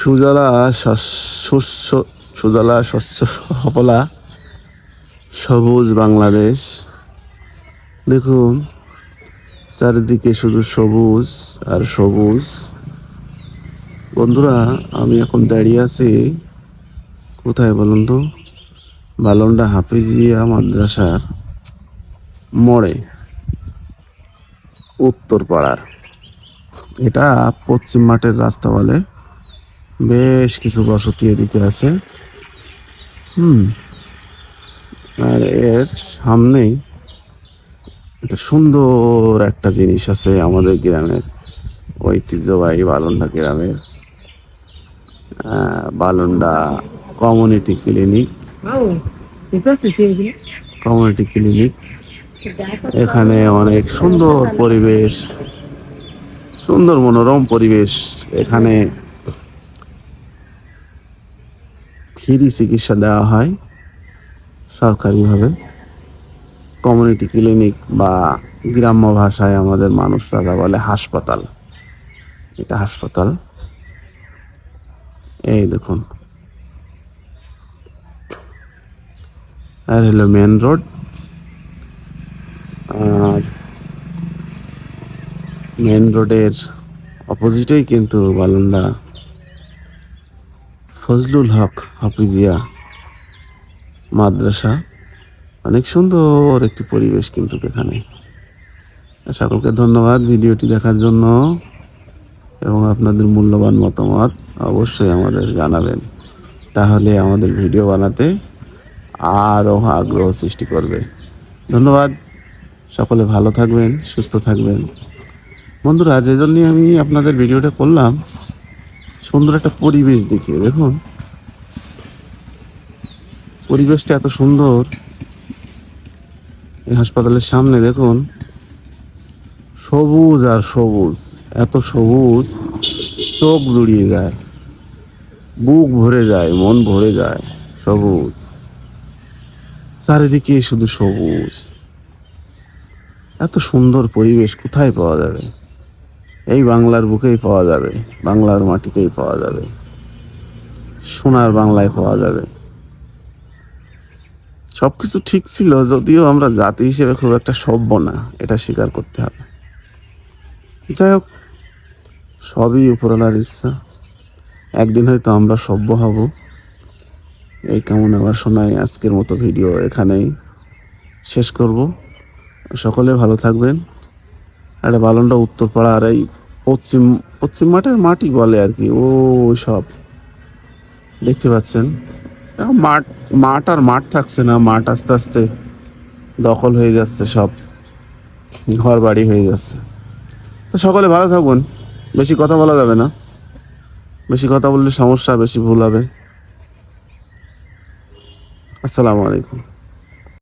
সুজলা শস্য সুজলা শস্য সফলা সবুজ বাংলাদেশ। দেখুন, চারিদিকে শুধু সবুজ আর সবুজ। বন্ধুরা, আমি এখন দাঁড়িয়ে আছি, কোথায় বলুন তো? বালন্ডা হাফিজিয়া মাদ্রাসার মোড়ে উত্তর পাড়ার এটা পশ্চিম মাঠের রাস্তা বলে। বেশ কিছু বসতি এদিকে আছে। হুম। আর এর সামনেই একটা সুন্দর একটা জিনিস আছে আমাদের গ্রামের ঐতিহ্যবাহী বালন্ডা গ্রামের Balanda community clinic. Community clinic. এখানে অনেক সুন্দর পরিবেশ সুন্দর মনোরম পরিবেশ। এখানে ফ্রি চিকিৎসা দেওয়া হয় সরকারিভাবে। কমিউনিটি ক্লিনিক বা গ্রাম্য ভাষায় আমাদের মানুষরা যা বলে হাসপাতাল। এটা হাসপাতাল। এই দেখুন। আর হলো মেন রোড আর মেন রোডের অপোজিটেই কিন্তু বালুন্ডা ফজলুল হক হাফিজিয়া মাদ্রাসা, অনেক সুন্দর একটি পরিবেশ কিন্তু এখানে। সকলকে ধন্যবাদ ভিডিওটি দেখার জন্য এবং আপনাদের মূল্যবান মতামত অবশ্যই আমাদের জানাবেন। তাহলে আমাদের ভিডিও বানাতে আরও আগ্রহ সৃষ্টি করবে। ধন্যবাদ। সকলে ভালো থাকবেন, সুস্থ থাকবেন। বন্ধুরা যে জন্যই আমি আপনাদের ভিডিওটা করলাম। সুন্দর একটা পরিবেশ দেখিয়ে, দেখুন। পরিবেশটা এত সুন্দর। এই হাসপাতালের সামনে, দেখুন। সবুজ আর সবুজ, এত সবুজ। চোখ জুড়িয়ে যায়। বুক ভরে যায়, মন ভরে যায়, সবুজ। চারিদিকে শুধু সবুজ। এত সুন্দর পরিবেশ কোথায় পাওয়া যাবে? এই বাংলার বুকেই পাওয়া যাবে, বাংলার মাটিতেই পাওয়া যাবে, সোনার বাংলায় পাওয়া যাবে। সব কিছু ঠিক ছিল, যদিও আমরা জাতি হিসেবে খুব একটা সভ্য না, এটা স্বীকার করতে হবে। যাই হোক, সবই উপরওয়ালার ইচ্ছা। একদিন হয়তো আমরা সভ্য হব। এই কেমন আবার বাসনায় আজকের মতো ভিডিও এখানেই শেষ করব। সকলে ভালো থাকবেন। একটা বালনটা উত্তরপাড়া আর এই পশ্চিম পশ্চিম মাঠের মাটি বলে আর কি, ও সব। দেখতে পাচ্ছেন? মাঠ মাঠ আর মাঠ থাকছে না, মাঠ আস্তে আস্তে দখল হয়ে যাচ্ছে সব। ঘর বাড়ি হয়ে যাচ্ছে। তো সকলে ভালো থাকুন, বেশি কথা বলা যাবে না। বেশি কথা বললে সমস্যা, বেশি ভুল হবে। আসসালামু আলাইকুম।